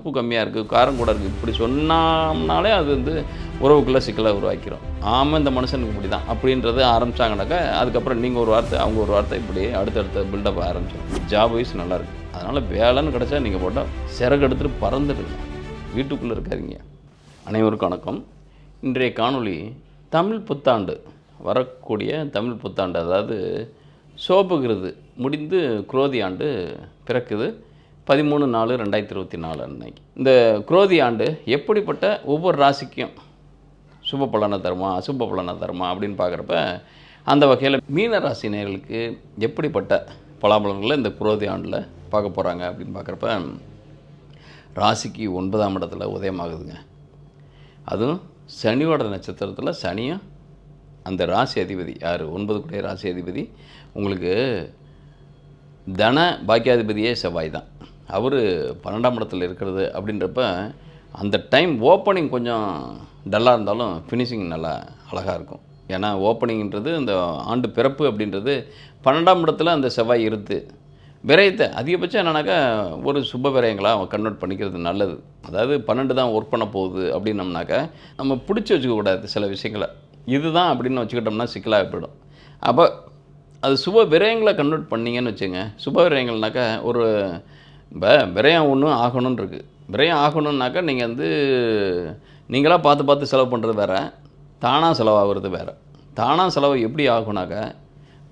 உப்பு கம்மியாக இருக்குது காரம் கூட இருக்குது இப்படி சொன்னோம்னாலே அது வந்து உறவுக்குள்ளே சிக்கலை உருவாக்கிறோம் ஆமாம் இந்த மனுஷனுக்கு இப்படி தான் அப்படின்றது ஆரம்பிச்சாங்கனாக்கா அதுக்கப்புறம் நீங்கள் ஒரு வார்த்தை அவங்க ஒரு வார்த்தை இப்படி அடுத்தடுத்த பில்டப் ஆரம்பிச்சிடும் ஜாப் வைஸ் நல்லாயிருக்கு அதனால் வேலைன்னு கிடச்சா நீங்கள் போட்டால் சிறகு எடுத்துகிட்டு பறந்துடுங்க. வீட்டுக்குள்ளே இருக்காதிங்க. அனைவருக்கும் வணக்கம். இன்றைய காணொளி தமிழ் புத்தாண்டு. வரக்கூடிய தமிழ் புத்தாண்டு அதாவது சோபகிருது முடிந்து குரோதி ஆண்டு பிறக்குது. பதிமூணு நாலு ரெண்டாயிரத்தி இருபத்தி நாலு அன்னைக்கு. இந்த குரோதி ஆண்டு எப்படிப்பட்ட ஒவ்வொரு ராசிக்கும் சுப பலனை தருமா அசுப பலனை தருமா அப்படின்னு பார்க்குறப்ப அந்த வகையில் மீன ராசி எப்படிப்பட்ட பலாபலன்களை இந்த குரோதி ஆண்டில் பார்க்க போகிறாங்க அப்படின்னு பார்க்குறப்ப ராசிக்கு ஒன்பதாம் இடத்துல உதயமாகுதுங்க. அதுவும் சனியோட நட்சத்திரத்தில் சனியும் அந்த ராசி அதிபதி யார்? ஒன்பது கூடிய ராசி அதிபதி. உங்களுக்கு தன பாக்கியாதிபதியே செவ்வாய் தான். அவர் பன்னெண்டாம் இடத்துல இருக்கிறது அப்படின்றப்ப அந்த டைம் ஓப்பனிங் கொஞ்சம் டல்லாக இருந்தாலும் ஃபினிஷிங் நல்லா அழகாக இருக்கும். ஏன்னா ஓப்பனிங்கிறது இந்த ஆண்டு பிறப்பு அப்படின்றது பன்னெண்டாம் இடத்துல அந்த செவ்வாய் இருத்து விரயத்தை அதிகபட்சம் என்னன்னாக்கா ஒரு சுப விரயங்களாக கன்வெர்ட் பண்ணிக்கிறது நல்லது. அதாவது பன்னெண்டு தான் ஒர்க் பண்ண போகுது அப்படின்னம்னாக்கா நம்ம பிடிச்சி வச்சுக்கக்கூடாது சில விஷயங்களை. இதுதான் அப்படின்னு வச்சுக்கிட்டோம்னா சிக்கலாக போயிடும். அப்போ அது சுப விரயங்களை கன்வெர்ட் பண்ணீங்கன்னு வச்சுங்க சுப விரயங்கள்னாக்கா ஒரு இப்போ விரயம் ஒன்று ஆகணும்னு இருக்குது விரயம் ஆகணுன்னாக்கா நீங்கள் வந்து நீங்களாக பார்த்து பார்த்து செலவு பண்ணுறது வேறு தானாக செலவாகிறது வேறு. தானாக செலவு எப்படி ஆகுனாக்கா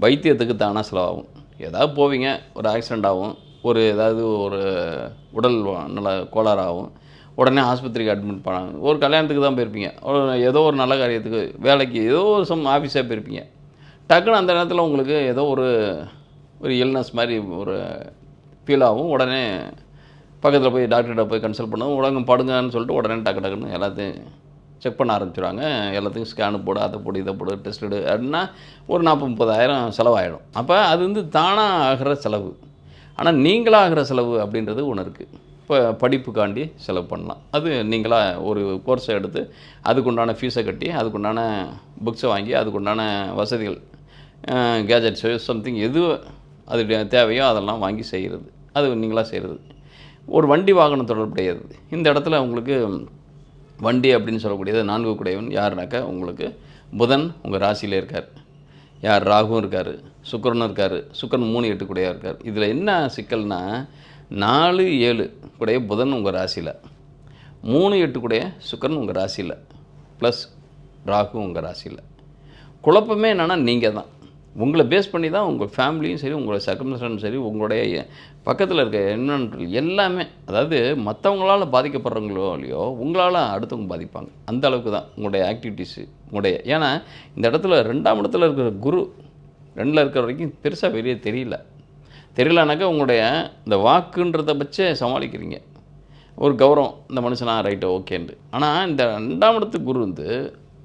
வைத்தியத்துக்கு தானாக செலவாகும். ஏதாவது போவீங்க ஒரு ஆக்சிடெண்ட் ஆகும் ஒரு ஏதாவது ஒரு உடல் நல்ல கோளாறாகும் உடனே ஆஸ்பத்திரிக்கு அட்மிட் பண்ணாங்க. ஒரு கல்யாணத்துக்கு தான் போயிருப்பீங்க. ஒரு ஏதோ ஒரு நல்ல காரியத்துக்கு வேலைக்கு ஏதோ ஒரு சம் ஆஃபீஸாக போயிருப்பீங்க. டக்குன்னு அந்த நேரத்தில் உங்களுக்கு ஏதோ ஒரு ஒரு இல்னஸ் மாதிரி ஒரு ஃபீல் ஆகும் உடனே பக்கத்தில் போய் டாக்டர்கிட்ட போய் கன்சல்ட் பண்ணவும் உடனே படுங்கன்னு சொல்லிட்டு உடனே டக்கு டக்குன்னு எல்லாத்தையும் செக் பண்ண ஆரம்பிச்சிடுவாங்க எல்லாத்துக்கும் ஸ்கேனு போடு அதை போடு இதை போடு டெஸ்ட் எடு அப்படின்னா ஒரு நாற்பது முப்பதாயிரம் செலவாயிடும். அப்போ அது வந்து தானாக ஆகிற செலவு. ஆனால் நீங்களாக ஆகிற செலவு அப்படின்றது ஒன்று இருக்குது இப்போ படிப்புக்காண்டி செலவு பண்ணலாம். அது நீங்களாக ஒரு கோர்ஸை எடுத்து அதுக்குண்டான ஃபீஸை கட்டி அதுக்குண்டான புக்ஸை வாங்கி அதுக்குண்டான வசதிகள் கேஜெட்ஸோ சம்திங் எது அது தேவையோ அதெல்லாம் வாங்கி செய்கிறது அது நீங்களாக செய்கிறது ஒரு வண்டி வாகனம் தொடர்புடையது. இந்த இடத்துல உங்களுக்கு வண்டி அப்படின்னு சொல்லக்கூடியது நான்கு குடையவன். யாருனாக்கா உங்களுக்கு புதன் உங்கள் ராசியில் இருக்கார். யார்? ராகுவும் இருக்கார். சுக்கரனும் இருக்கார். சுக்கரன் மூணு எட்டு குடையாக இருக்கார். இதில் என்ன சிக்கல்னா நாலு ஏழு குடைய புதன் உங்கள் ராசியில். மூணு எட்டு குடைய சுக்கரன் உங்கள் ராசியில். ப்ளஸ் ராகு உங்கள் ராசியில். குழப்பமே என்னென்னா நீங்கள் தான். உங்களை பேஸ் பண்ணி தான் உங்கள் ஃபேமிலியும் சரி உங்களோட சர்க்கம்ஸ்டன்ஸும் சரி உங்களுடைய பக்கத்தில் இருக்க என்வரன்மெண்டல் எல்லாமே அதாவது மற்றவங்களால் பாதிக்கப்படுறவங்களோ இல்லையோ உங்களால் அடுத்தவங்க பாதிப்பாங்க. அந்த அளவுக்கு தான் உங்களுடைய ஆக்டிவிட்டீஸு உங்களுடைய ஏன்னா இந்த இடத்துல ரெண்டாம் இடத்துல இருக்கிற குரு ரெண்டில் இருக்கிற வரைக்கும் பெருசாக வெளியே தெரியல. தெரியலனாக்கா உங்களுடைய இந்த வாக்குன்றத வச்சே சமாளிக்கிறீங்க. ஒரு கௌரவம் இந்த மனுஷனா ரைட்டு ஓகேன்ட்டு ஆனால் இந்த ரெண்டாம் இடத்துக்கு குரு வந்து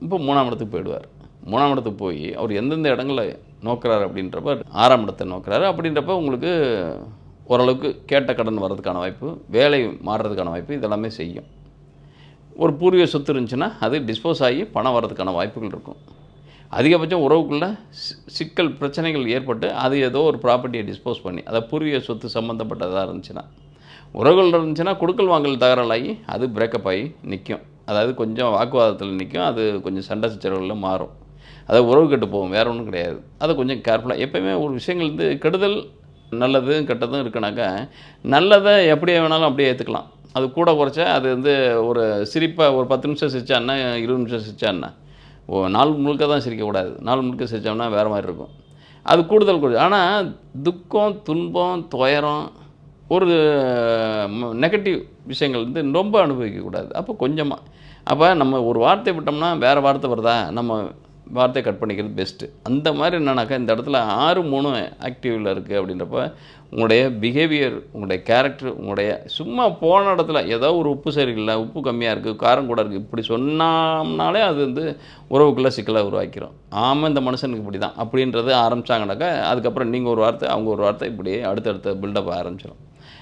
இப்போ மூணாம் இடத்துக்கு போயிடுவார். மூணாம் இடத்துக்கு போய் அவர் எந்தெந்த இடங்களில் நோக்கிறார் அப்படின்றப்ப ஆறாம் இடத்தை நோக்கிறாரு. அப்படின்றப்ப உங்களுக்கு ஓரளவுக்கு கேட்ட கடன் வர்றதுக்கான வாய்ப்பு வேலை மாறுறதுக்கான வாய்ப்பு இதெல்லாமே செய்யும். ஒரு பூர்வீக சொத்து இருந்துச்சுன்னா அது டிஸ்போஸ் ஆகி பணம் வர்றதுக்கான வாய்ப்புகள் இருக்கும். அதிகபட்சம் உறவுக்குள்ளே சி- சிக்கல் பிரச்சனைகள் ஏற்பட்டு அது ஏதோ ஒரு ப்ராப்பர்ட்டியை டிஸ்போஸ் பண்ணி அதை பூர்வீக சொத்து சம்மந்தப்பட்டதாக இருந்துச்சுன்னா உறவுகள் இருந்துச்சுன்னா கொடுக்கல் வாங்கல் தகராலாகி அது பிரேக்கப் ஆகி நிற்கும் அதாவது கொஞ்சம் வாக்குவாதத்தில் நிற்கும் அது கொஞ்சம் சண்டை சச்சரவுகளில் மாறும். அதாவது உறவு கெட்டு போகும் வேற ஒன்றும் கிடையாது. அதை கொஞ்சம் கேர்ஃபுல்லாக எப்பயுமே ஒரு விஷயங்கள் வந்து கெடுதல் நல்லதும் கெட்டதும் இருக்குனாக்கா நல்லதை எப்படியே வேணாலும் அப்படியே ஏற்றுக்கலாம் அது கூட குறைச்சா அது வந்து ஒரு சிரிப்பாக ஒரு பத்து நிமிஷம் சிரிச்சான்னா இருபது நிமிஷம் சிரிச்சான்னா ஓ நாள் முழுக்க தான் சிரிக்கக்கூடாது நாள் முழுக்க சிரித்தோம்னா வேறு மாதிரி இருக்கும். அது கூடுதல் கூடுதல் ஆனால் துக்கம் துன்பம் துயரம் ஒரு நெகட்டிவ் விஷயங்கள் வந்து ரொம்ப அனுபவிக்கக்கூடாது அப்போ கொஞ்சமாக அப்போ நம்ம ஒரு வார்த்தை விட்டோம்னா வேறு வார்த்தை வருதா? நம்ம வார்த்தையை கட் பண்ணிக்கிறது பெஸ்ட்டு அந்த மாதிரி என்னன்னாக்கா இந்த இடத்துல ஆறு மூணு ஆக்டிவில் இருக்குது அப்படின்றப்ப உங்களுடைய பிஹேவியர் உங்களுடைய கேரக்டர் உங்களுடைய சும்மா போன இடத்துல ஏதோ ஒரு உப்பு சரியில்லை உப்பு கம்மியாக இருக்குது காரம் கூட இருக்குது இப்படி சொன்னோம்னாலே அது வந்து உறவுக்குள்ளே சிக்கலாக உருவாக்கிறோம் ஆமாம் இந்த மனுஷனுக்கு இப்படி தான் அப்படின்றது ஆரம்பிச்சாங்கனாக்கா அதுக்கப்புறம் நீங்கள் ஒரு வார்த்தை அவங்க ஒரு வார்த்தை இப்படி அடுத்தடுத்த பில்டப் ஆரம்பிச்சிடும்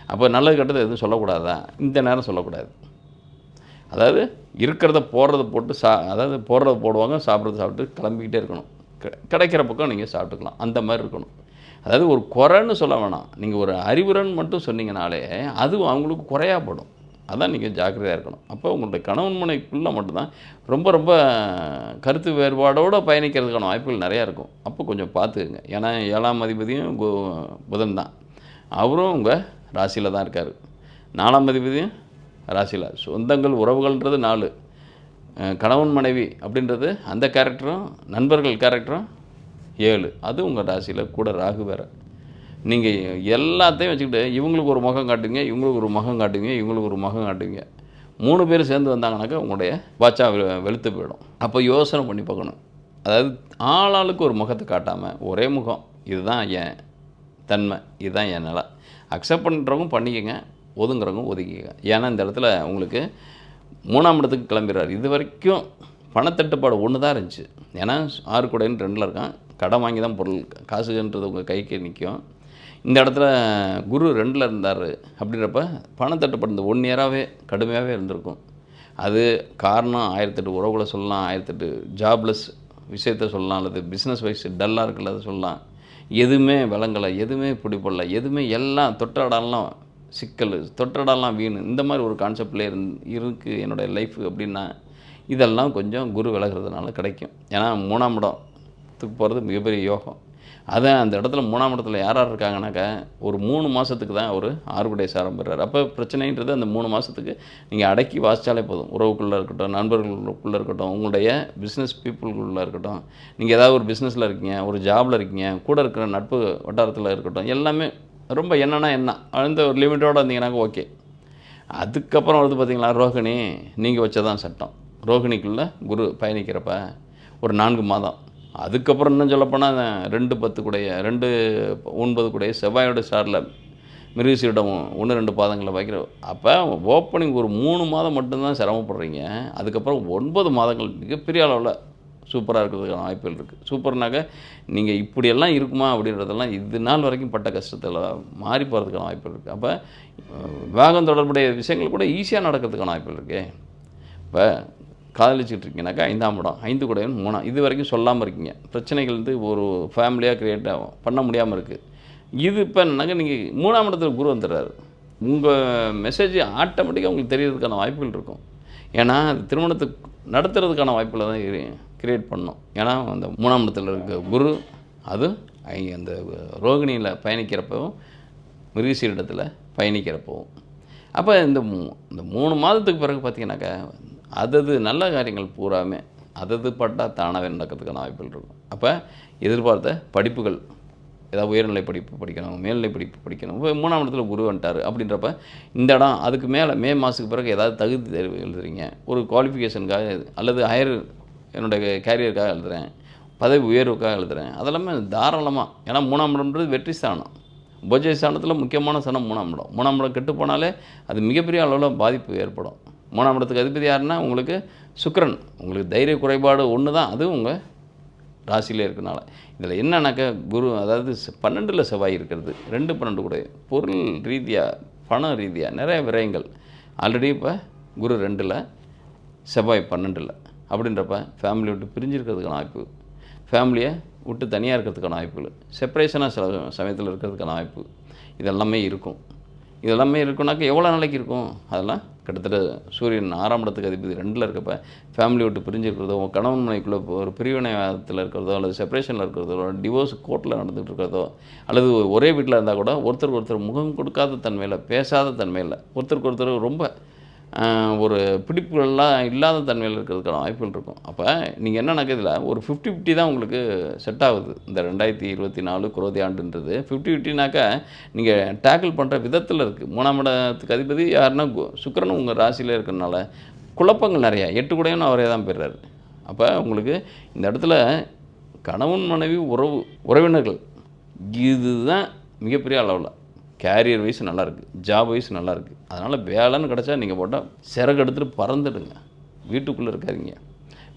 அப்போ நல்லது கெட்டது எதுவும் சொல்லக்கூடாதா? இந்த நேரம் சொல்லக்கூடாது. அதாவது இருக்கிறத போடுறத போட்டு சா அதாவது போடுறத போடுவாங்க சாப்பிட்றத சாப்பிட்டு கிளம்பிக்கிட்டே இருக்கணும். கிடைக்கிற பக்கம் நீங்கள் சாப்பிட்டுக்கலாம். அந்த மாதிரி இருக்கணும். அதாவது ஒரு குறைன்னு சொல்ல வேணாம். நீங்கள் ஒரு அறிவுரன் மட்டும் சொன்னீங்கனாலே அது அவங்களுக்கு குறையா படும். அதான் நீங்கள் ஜாக்கிரதையாக இருக்கணும். அப்போ உங்களுடைய கணவன் மனைக்குள்ளே மட்டும்தான் ரொம்ப ரொம்ப கருத்து வேறுபாடோடு பயணிக்கிறதுக்கான வாய்ப்புகள் நிறையா இருக்கும். அப்போ கொஞ்சம் பார்த்துக்குங்க ஏன்னா ஏழாம் அதிபதியும் கோ புதன் தான். அவரும் உங்கள் ராசியில் தான் இருக்கார். நாலாம் அதிபதியும் ராசியில். சொந்தங்கள் உறவுகள்ன்றது நாலு. கணவன் மனைவி அப்படின்றது அந்த கேரக்டரும் நண்பர்கள் கேரக்டரும் ஏழு. அது உங்கள் ராசியில் கூட ராகு வேறு. நீங்கள் எல்லாத்தையும் வச்சுக்கிட்டு இவங்களுக்கு ஒரு முகம் காட்டுவீங்க இவங்களுக்கு ஒரு முகம் காட்டுவீங்க இவங்களுக்கு ஒரு முகம் காட்டுவீங்க மூணு பேர் சேர்ந்து வந்தாங்கனாக்கா உங்களுடைய பாச்சா வெ- வெளுத்து போயிடும். அப்போ யோசனை பண்ணி பார்க்கணும். அதாவது ஆளாளுக்கு ஒரு முகத்தை காட்டாமல் ஒரே முகம். இதுதான் என் தன்மை இதுதான் என் நிலை. அக்செப்ட் பண்ணுறவங்க பண்ணிக்கங்க. ஒதுங்குறவங்க ஒதுக்கிக்கங்க ஏன்னா இந்த இடத்துல உங்களுக்கு மூணாம் இடத்துக்கு கிளம்பிடுறாரு. இது வரைக்கும் பணத்தட்டுப்பாடு ஒன்று தான் இருந்துச்சு. ஏன்னா ஆறு கூடைன்னு ரெண்டில் இருக்கான். கடன் வாங்கி தான் பொருள் காசுன்றது உங்கள் கைக்கு நிற்கும் இந்த இடத்துல குரு ரெண்டில் இருந்தார் அப்படின்றப்ப பணத்தட்டுப்பாடு இந்த ஒன் இயராகவே கடுமையாகவே இருந்திருக்கும். அது காரணம் ஆயிரத்தெட்டு உறவுகளை சொல்லலாம் ஆயிரத்தெட்டு ஜாப்லெஸ் விஷயத்த சொல்லலாம் அல்லது பிஸ்னஸ் வைஸ் டல்லாக இருக்குல்ல அதை சொல்லலாம். எதுவுமே விளங்கலை எதுவுமே பிடிப்படல எதுவுமே எல்லாம் தொட்டாடலாம் சிக்கல் தொட்டடலாம் வீணு. இந்த மாதிரி ஒரு கான்செப்டில் இருந் இருக்குது என்னுடைய லைஃப் அப்படின்னா இதெல்லாம் கொஞ்சம் குரு விலகிறதுனால கிடைக்கும். ஏன்னா மூணாம் இடத்துக்கு போகிறது மிகப்பெரிய யோகம். அதான் அந்த இடத்துல மூணாம் இடத்துல யார் யார் இருக்காங்கனாக்கா ஒரு மூணு மாதத்துக்கு தான் அவர் ஆறுபடை சாரம் பெறார். அப்போ பிரச்சனைன்றது அந்த மூணு மாதத்துக்கு நீங்கள் அடக்கி வாசித்தாலே போதும். உறவுக்குள்ளே இருக்கட்டும் நண்பர்களுக்குள்ளே இருக்கட்டும் உங்களுடைய பிஸ்னஸ் பீப்புளுக்குள்ளே இருக்கட்டும். நீங்கள் ஏதாவது ஒரு பிஸ்னஸில் இருக்கீங்க ஒரு ஜாபில் இருக்கீங்க கூட இருக்கிற நட்பு வட்டாரத்தில் இருக்கட்டும் எல்லாமே ரொம்ப என்னன்னா என்ன? அந்த ஒரு லிமிட்டோடு இருந்தீங்கன்னாக்க ஓகே. அதுக்கப்புறம் வந்து பார்த்தீங்களா ரோகிணி? நீங்கள் வச்சதான் சட்டம். ரோகிணிக்குள்ளே குரு பயணிக்கிறப்ப ஒரு நான்கு மாதம். அதுக்கப்புறம் இன்னும் சொல்லப்போனால் ரெண்டு பத்து கூடைய ரெண்டு ஒன்பது கூடைய செவ்வாயோட ஸ்டாரில் மிருகசீரிடம் ஒன்று ரெண்டு பாதங்களை வைக்கிற அப்போ ஓப்பனிங் ஒரு மூணு மாதம் மட்டும்தான் சிரமப்படுறீங்க. அதுக்கப்புறம் ஒன்பது மாதங்கள் மிகப்பெரிய அளவில் சூப்பராக இருக்கிறதுக்கான வாய்ப்புகள் இருக்குது சூப்பர்னாக்க நீங்கள் இப்படியெல்லாம் இருக்குமா அப்படின்றதெல்லாம் இது நாள் வரைக்கும் பட்ட கஷ்டத்தில் மாறி போகிறதுக்கான வாய்ப்புகள் இருக்குது அப்போ வேகம் தொடர்புடைய விஷயங்கள் கூட ஈஸியாக நடக்கிறதுக்கான வாய்ப்புகள் இருக்கே. இப்போ காதலிச்சுட்டு இருக்கீங்கனாக்கா ஐந்தாம் இடம் ஐந்து கூடையும் மூணாம். இது வரைக்கும் சொல்லாமல் இருக்கீங்க. பிரச்சனைகள் வந்து ஒரு ஃபேமிலியாக க்ரியேட் ஆகும் பண்ண முடியாமல் இருக்குது இது இப்போ என்னக்கா நீங்கள் மூணாம் இடத்துல குரு வந்துடுறாரு. உங்கள் மெசேஜ் ஆட்டோமேட்டிக்காக உங்களுக்கு தெரியறதுக்கான வாய்ப்புகள் இருக்கும். ஏன்னா அது திருமணத்துக்கு நடத்துறதுக்கான வாய்ப்புகளை தான் கிரியேட் பண்ணும். ஏன்னா அந்த மூணாம் இடத்துல இருக்க குரு அது அந்த ரோகிணியில் பயணிக்கிறப்பவும் மிருகசீரிடத்தில் பயணிக்கிறப்பவும். அப்போ இந்த மூ- இந்த மூணு மாதத்துக்கு பிறகு பார்த்தீங்கன்னாக்கா அதது நல்ல காரியங்கள் பூராமே அதது பட்டால் தானாகவே நடக்கிறதுக்கான வாய்ப்புகள் இருக்கும். அப்போ எதிர்பார்த்த படிப்புகள் ஏதாவது உயர்நிலை படிப்பு படிக்கணும் மேல்நிலை படிப்பு படிக்கணும் இப்போ மூணாம் இடத்துல குரு வந்துட்டார் அப்படின்றப்ப இந்த இடம் அதுக்கு மேலே மே மாதத்துக்கு பிறகு ஏதாவது தகுதி தேர்வு எழுதுறீங்க ஒரு குவாலிஃபிகேஷனுக்காக அல்லது ஹையர் என்னுடைய கேரியருக்காக எழுதுகிறேன் பதவி உயர்வுக்காக எழுதுகிறேன் அதெல்லாமே தாராளமாக ஏன்னா மூணாம் இடம்ன்றது வெற்றி ஸ்தானம் உபஜய ஸ்தானத்தில் முக்கியமான ஸ்தானம் மூணாம் இடம். மூணாம் இடம் கெட்டு போனாலே அது மிகப்பெரிய அளவில் பாதிப்பு ஏற்படும். மூணாம் இடத்துக்கு அதிபதி யாருன்னா உங்களுக்கு சுக்கரன். உங்களுக்கு தைரிய குறைபாடு ஒன்று தான் அது உங்கள் ராசியிலே இருக்கனால. இதில் என்னன்னாக்கா குரு அதாவது பன்னெண்டில் செவ்வாய் இருக்கிறது. ரெண்டு பன்னெண்டு கூட. பொருள் ரீதியாக பண ரீதியாக நிறைய விரயங்கள். ஆல்ரெடி இப்போ குரு ரெண்டில் செவ்வாய் பன்னெண்டில். அப்படின்றப்ப ஃபேமிலி விட்டு பிரிஞ்சிருக்கிறதுக்கான வாய்ப்பு. ஃபேமிலியை விட்டு தனியாக இருக்கிறதுக்கான வாய்ப்புகள். செப்பரேஷனாக சில சமயத்தில் இருக்கிறதுக்கான வாய்ப்பு. இதெல்லாமே இருக்கும். இதெல்லாமே இருக்குனாக்கா எவ்வளோ நாளைக்கு இருக்கும்? அதெல்லாம் கிட்டத்தட்ட சூரியன் ஆறாம் இடத்துக்கு அதிபதி ரெண்டில் இருக்கப்ப ஃபேமிலி விட்டு பிரிஞ்சிருக்கிறதோ உங்கள் கணவன் மனைக்குள்ளே ஒரு பிரிவினைவாதத்தில் இருக்கிறதோ அல்லது செப்பரேஷனில் இருக்கிறதோ டிவோர்ஸ் கோர்ட்டில் நடந்துகிட்டு இருக்கிறதோ அல்லது ஒரே வீட்டில் இருந்தால் கூட ஒருத்தருக்கு ஒருத்தர் முகம் கொடுக்காத தன்மையில் பேசாத தன்மையில் ஒருத்தருக்கு ஒருத்தர் ரொம்ப ஒரு பிடிப்புகள்லாம் இல்லாத தன்மையில் இருக்கிறதுக்கான வாய்ப்புகள் இருக்கும். அப்போ நீங்கள் என்ன நடக்குதுல ஒரு ஃபிஃப்டி ஃபிஃப்டி தான் உங்களுக்கு செட் ஆகுது. இந்த ரெண்டாயிரத்தி இருபத்தி நாலு குரோதி ஆண்டுன்றது. ஃபிஃப்டி ஃபிஃப்டினாக்கா நீங்கள் டேக்கிள் பண்ணுற விதத்தில் இருக்குது மூணாம் இடத்துக்கு அதிபதி யாருன்னா கு- சுக்கிரன் உங்கள் ராசியில் இருக்கிறனால குழப்பங்கள் நிறையா. எட்டு கூடையும் அவரே தான் பெறாரு அப்போ உங்களுக்கு இந்த இடத்துல கணவன் மனைவி உறவு உறவினர்கள் இதுதான் மிகப்பெரிய அளவில். கேரியர் வைஸ் நல்லாயிருக்கு ஜாப் வைஸ் நல்லாயிருக்கு அதனால் வேலைன்னு கிடச்சா நீங்கள் போட்டால் சிறகு எடுத்துகிட்டு பறந்துடுங்க. வீட்டுக்குள்ளே இருக்காதீங்க.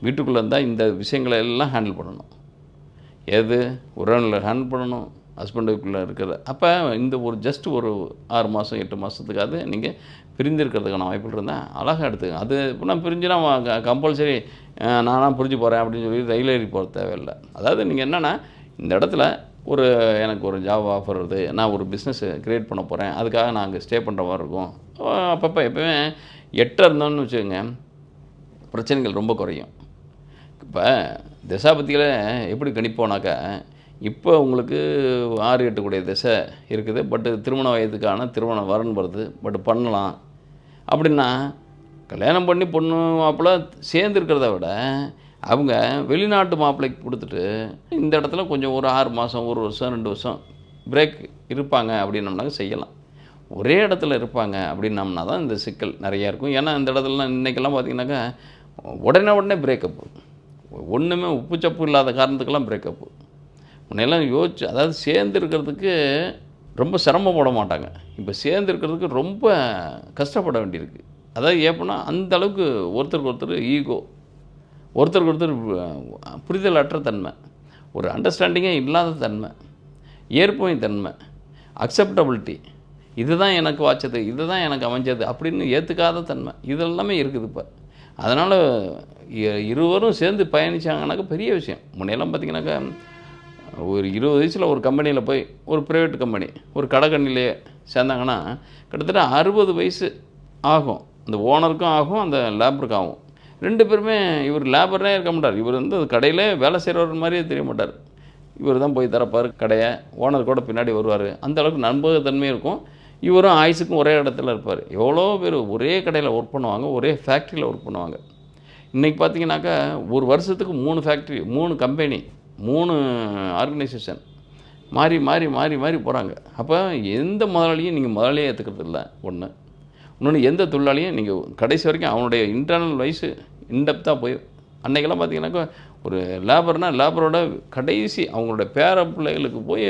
வீட்டுக்குள்ளே இருந்தால் இந்த விஷயங்களை எல்லாம் ஹேண்டில் பண்ணணும். எது? உறவினர் ஹேண்டில் பண்ணணும். ஹஸ்பண்டுக்குள்ளே இருக்கிறது. அப்போ இந்த ஒரு ஜஸ்ட் ஒரு ஆறு மாதம் எட்டு மாதத்துக்காவது நீங்கள் பிரிஞ்சிருக்கிறதுக்கான வாய்ப்புகள் இருந்தால் அழகாக எடுத்துக்கங்க. அது இப்போ நான் பிரிஞ்சுனா கம்பல்சரி நானாக பிரிஞ்சு போகிறேன் அப்படின்னு சொல்லி ரயில் ஏறி போக தேவையில்லை. அதாவது நீங்கள் என்னென்னா இந்த இடத்துல ஒரு எனக்கு ஒரு ஜாப் ஆஃபர் வருது நான் ஒரு பிஸ்னஸ் க்ரியேட் பண்ண போகிறேன் அதுக்காக நான் அங்கே ஸ்டே பண்ணுற மாதிரி இருக்கும். அப்பப்போ எப்போயுமே எட்டாக இருந்தோம்னு வச்சுக்கோங்க பிரச்சனைகள் ரொம்ப குறையும். இப்போ திசாபத்தியில் எப்படி கணிப்போனாக்கா இப்போ உங்களுக்கு ஆறு எட்டக்கூடிய திசை இருக்குது பட்டு திருமண வயதுக்கான திருமண வரன் வருது பட் பண்ணலாம். அப்படின்னா கல்யாணம் பண்ணி பொண்ணு மாப்பிள்ள சேர்ந்துருக்கிறத விட அவங்க வெளிநாட்டு மாப்பிள்ளைக்கு கொடுத்துட்டு இந்த இடத்துல கொஞ்சம் ஒரு ஆறு மாதம் ஒரு வருஷம் ரெண்டு வருஷம் பிரேக் இருப்பாங்க அப்படின்னம்னாக்க செய்யலாம். ஒரே இடத்துல இருப்பாங்க அப்படின்னம்னா தான் இந்த சிக்கல் நிறையா இருக்கும். ஏன்னா இந்த இடத்துலலாம் இன்றைக்கெல்லாம் பார்த்தீங்கன்னாக்கா உடனே உடனே பிரேக்கப்பு ஒன்றுமே உப்பு சப்பு இல்லாத காரணத்துக்கெல்லாம் பிரேக்கப்பு முன்னெல்லாம் யோசிச்சு அதாவது சேர்ந்து இருக்கிறதுக்கு ரொம்ப சிரமப்பட மாட்டாங்க. இப்போ சேர்ந்து இருக்கிறதுக்கு ரொம்ப கஷ்டப்பட வேண்டியிருக்கு. அதாவது ஏப்பனா அந்த அளவுக்கு ஒருத்தருக்கு ஒருத்தர் ஈகோ ஒருத்தருக்கு ஒருத்தர் புரிதல் அற்ற தன்மை ஒரு அண்டர்ஸ்டாண்டிங்கே இல்லாத தன்மை ஏற்புமை தன்மை அக்செப்டபிலிட்டி இதுதான் எனக்கு வாச்சது இதுதான் எனக்கு அமைஞ்சது அப்படின்னு ஏற்றுக்காத தன்மை இதெல்லாமே இருக்குது இப்போ. அதனால் இருவரும் சேர்ந்து பயணிச்சாங்கனாக்கா பெரிய விஷயம். முன்னையெல்லாம் பார்த்தீங்கன்னாக்கா ஒரு இருபது வயசில் ஒரு கம்பெனியில் போய் ஒரு ப்ரைவேட் கம்பெனி ஒரு கடைக்கண்ணிலே சேர்ந்தாங்கன்னா கிட்டத்தட்ட அறுபது வயசு ஆகும். அந்த ஓனருக்கும் ஆகும் அந்த லேபருக்கும் ஆகும். ரெண்டு பேருமே இவர் லேபர்னே இருக்க மாட்டார். இவர் வந்து கடையிலே வேலை செய்கிறவர் மாதிரியே தெரிய மாட்டார். இவர் தான் போய் திறப்பார் கடையை. ஓனர் கூட பின்னாடி வருவார். அந்த அளவுக்கு நண்பகத்தன்மை இருக்கும். இவரும் ஆயுசுக்கும் ஒரே இடத்துல இருப்பார். எவ்வளோ பேர் ஒரே கடையில் ஒர்க் பண்ணுவாங்க ஒரே ஃபேக்ட்ரியில் ஒர்க் பண்ணுவாங்க. இன்றைக்கி பார்த்தீங்கன்னாக்கா ஒரு வருஷத்துக்கு மூணு ஃபேக்ட்ரி மூணு கம்பெனி மூணு ஆர்கனைசேஷன் மாறி மாறி மாறி மாறி போகிறாங்க அப்போ எந்த முதலாளியும் நீங்கள் முதலாளியாக ஏற்றுக்கிறது இல்லை ஒன்று இன்னொன்று எந்த தொழிலாளியும் நீங்கள் கடைசி வரைக்கும் அவனுடைய இன்டர்னல் வயசு இன்டெப்த்தாக போய் அன்றைக்கெல்லாம் பார்த்தீங்கன்னாக்கா ஒரு லேபர்னா லேபரோட கடைசி அவங்களோட பேர பிள்ளைகளுக்கு போய்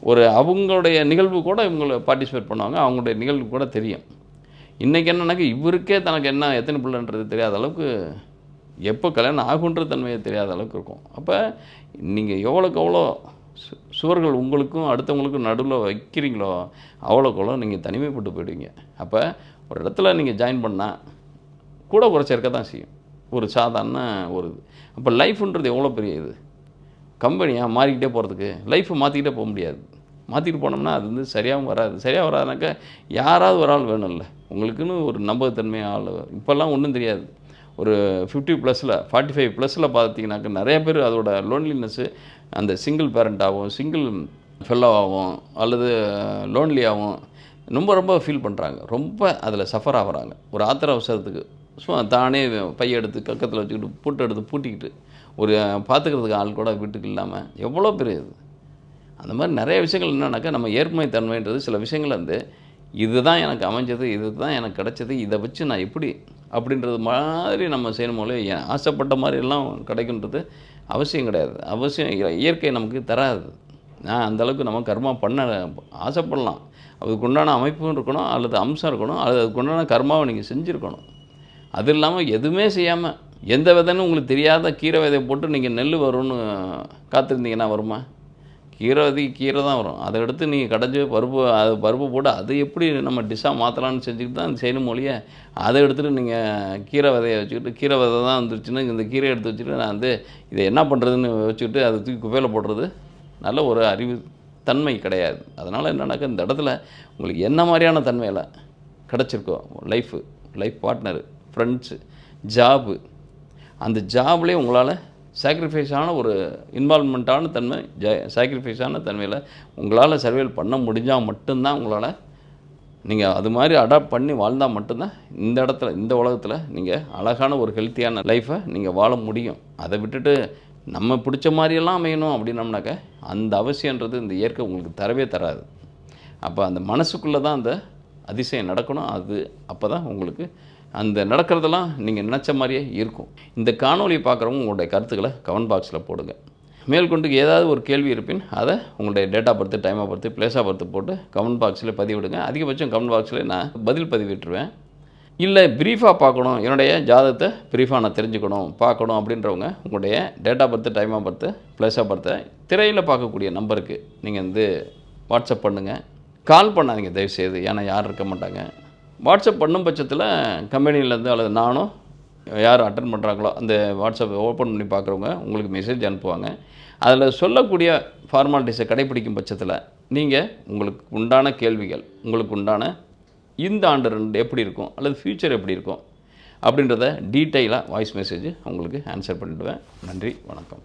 ஒரு அவங்களுடைய நிகழ்வு கூட இவங்களை பார்ட்டிசிபேட் பண்ணுவாங்க. அவங்களுடைய நிகழ்வு கூட தெரியும். இன்றைக்கி என்னன்னாக்கா இவருக்கே தனக்கு என்ன எத்தனை பிள்ளைன்றது தெரியாத அளவுக்கு எப்போ கல்யாணம் ஆகுன்ற தன்மையை தெரியாத அளவுக்கு இருக்கும். அப்போ நீங்கள் எவ்வளோக்கு எவ்வளோ சு- சுவர்கள் உங்களுக்கும் அடுத்தவங்களுக்கும் நடுவில் வைக்கிறீங்களோ அவ்வளோக்கு அவ்வளோ நீங்கள் தனிமைப்பட்டு போயிடுவீங்க. அப்போ ஒரு இடத்துல நீங்கள் ஜாயின் பண்ணால் கூட குறைச்சிருக்க தான் செய்யும். ஒரு சாதாரண ஒரு இது. அப்போ லைஃப்ன்றது எவ்வளோ பெரிய இது? கம்பெனியாக மாறிக்கிட்டே போகிறதுக்கு லைஃப்பை மாற்றிக்கிட்டே போக முடியாது. மாற்றிட்டு போனோம்னா அது வந்து சரியாகவும் வராது. சரியாக வராதுனாக்கா யாராவது ஒரு ஆள் வேணும்ல. உங்களுக்குன்னு ஒரு நம்பகத்தன்மை ஆள். இப்போல்லாம் ஒன்றும் தெரியாது. ஒரு ஃபிஃப்டி ப்ளஸில் ஃபார்ட்டி ஃபைவ் ப்ளஸில் பார்த்தீங்கன்னாக்கா நிறைய பேர் அதோட லோன்லினஸ்ஸு அந்த சிங்கிள் பேரண்ட்டாகவும் சிங்கிள் ஃபெல்லோவாகவும் அல்லது லோன்லியாகவும் ரொம்ப ரொம்ப ஃபீல் பண்ணுறாங்க ரொம்ப அதில் சஃபர் ஆகுறாங்க. ஒரு ஆத்திர அவசரத்துக்கு சும்மா தானே பையெடுத்து கக்கத்தில் வச்சுக்கிட்டு பூட்டை எடுத்து பூட்டிக்கிட்டு ஒரு பார்த்துக்கிறதுக்கு ஆள் கூட வீட்டுக்கு இல்லாமல் எவ்வளோ பெரிய இது? அந்த மாதிரி நிறைய விஷயங்கள் என்னன்னாக்கா நம்ம ஏற்புமை தன்மைன்றது சில விஷயங்கள் வந்து இதுதான் எனக்கு அமைஞ்சது இதுதான் எனக்கு கிடைச்சது இதை வச்சு நான் எப்படி அப்படின்றது மாதிரி நம்ம செய்யணும் போல ஆசைப்பட்ட மாதிரி எல்லாம் கிடைக்குன்றது அவசியம் கிடையாது. அவசியம் இயற்கை நமக்கு தராது. நான் அந்தளவுக்கு நம்ம கர்மா பண்ண ஆசைப்படலாம். அதுக்கு உண்டான அமைப்பும் இருக்கணும் அல்லது அம்சம் இருக்கணும் அல்லது அதுக்கு உண்டான கர்மாவை நீங்கள் செஞ்சுருக்கணும். அது இல்லாமல் எதுவுமே செய்யாமல் எந்த விதைன்னு உங்களுக்கு தெரியாத கீரை விதையை போட்டு நீங்கள் நெல் வரும்னு காத்திருந்தீங்கன்னா வருமா? கீரை விதைக்கு கீரை தான் வரும். அதை எடுத்து நீங்கள் கடைஞ்சி பருப்பு அது பருப்பு போட்டு அது எப்படி நம்ம டிஷ்ஷாக மாற்றலான்னு செஞ்சுக்கிட்டு தான் செய்யணும் மொழிய அதை எடுத்துகிட்டு நீங்கள் கீரை விதையை வச்சுக்கிட்டு கீரை விதை தான் வந்துருச்சுன்னா இந்த கீரையை எடுத்து வச்சுட்டு நான் வந்து இதை என்ன பண்ணுறதுன்னு வச்சுக்கிட்டு அதை தூக்கி குப்பையில் போடுறது நல்ல ஒரு அறிவு தன்மை கிடையாது. அதனால் என்னன்னாக்கா இந்த இடத்துல உங்களுக்கு என்ன மாதிரியான தன்மையில் கிடச்சிருக்கோ life life partner friends job அந்த ஜாப்லேயே உங்களால் சாக்ரிஃபைஸான ஒரு இன்வால்மெண்ட்டான தன்மை ஜ சாக்ரிஃபைஸான தன்மையில் உங்களால் சர்வேல் பண்ண முடிஞ்சால் மட்டும்தான் உங்களால் நீங்கள் அது மாதிரி அடாப்ட் பண்ணி வாழ்ந்தால் மட்டும்தான் இந்த இடத்துல இந்த உலகத்தில் நீங்கள் அழகான ஒரு ஹெல்த்தியான லைஃப்பை நீங்கள் வாழ முடியும். அதை விட்டுட்டு நம்ம பிடிச்ச மாதிரியெல்லாம் அமையணும் அப்படின்னம்னாக்க அந்த அவசியன்றது இந்த இயற்கை உங்களுக்கு தரவே தராது. அப்போ அந்த மனசுக்குள்ளே தான் அந்த அதிசயம் நடக்கணும் அது அப்போ தான் உங்களுக்கு அந்த நடக்கிறதெல்லாம் நீங்கள் நினச்ச மாதிரியே இருக்கும். இந்த காணொலியை பார்க்குறவங்க உங்களுடைய கருத்துக்களை கமெண்ட் பாக்ஸில் போடுங்க. மேற்கொண்டு ஏதாவது ஒரு கேள்வி இருப்பின் அதை உங்களுடைய டேட்டா பொறுத்து டைமை பொறுத்து பிளேஸாக பொறுத்து போட்டு கமெண்ட் பாக்ஸில் பதிவிடுங்க. அதிகபட்சம் கமெண்ட் பாக்ஸில் நான் பதில் பதிவிட்டுருவேன். இல்லை ப்ரீஃபாக பார்க்கணும். என்னுடைய ஜாதகத்தை ப்ரீஃபாக நான் தெரிஞ்சுக்கணும் பார்க்கணும் அப்படின்றவங்க உங்களுடைய date of birth time birth பர்த்தை திரையில் பார்க்கக்கூடிய நம்பருக்கு நீங்கள் வந்து வாட்ஸ்அப் பண்ணுங்கள் கால் பண்ணாதீங்க தயவுசெய்து. ஏன்னா யாரும் இருக்க மாட்டாங்க. வாட்ஸ்அப் பண்ணும் பட்சத்தில் கம்பெனியிலேருந்து அல்லது நானும் யார் அட்டன் பண்ணுறாங்களோ அந்த வாட்ஸ்அப்பை ஓப்பன் பண்ணி பார்க்குறவங்க உங்களுக்கு மெசேஜ் அனுப்புவாங்க. அதில் சொல்லக்கூடிய ஃபார்மாலிட்டிஸை கடைப்பிடிக்கும் பட்சத்தில் நீங்கள் உங்களுக்கு உண்டான கேள்விகள் உங்களுக்கு உண்டான இந்த ஆண்டு ரெண்டு எப்படி இருக்கும் அல்லது ஃப்யூச்சர் எப்படி இருக்கும் அப்படின்றத டீட்டெயிலாக வாய்ஸ் மெசேஜ் உங்களுக்கு ஆன்சர் பண்ணிவிடுவேன் நன்றி வணக்கம்.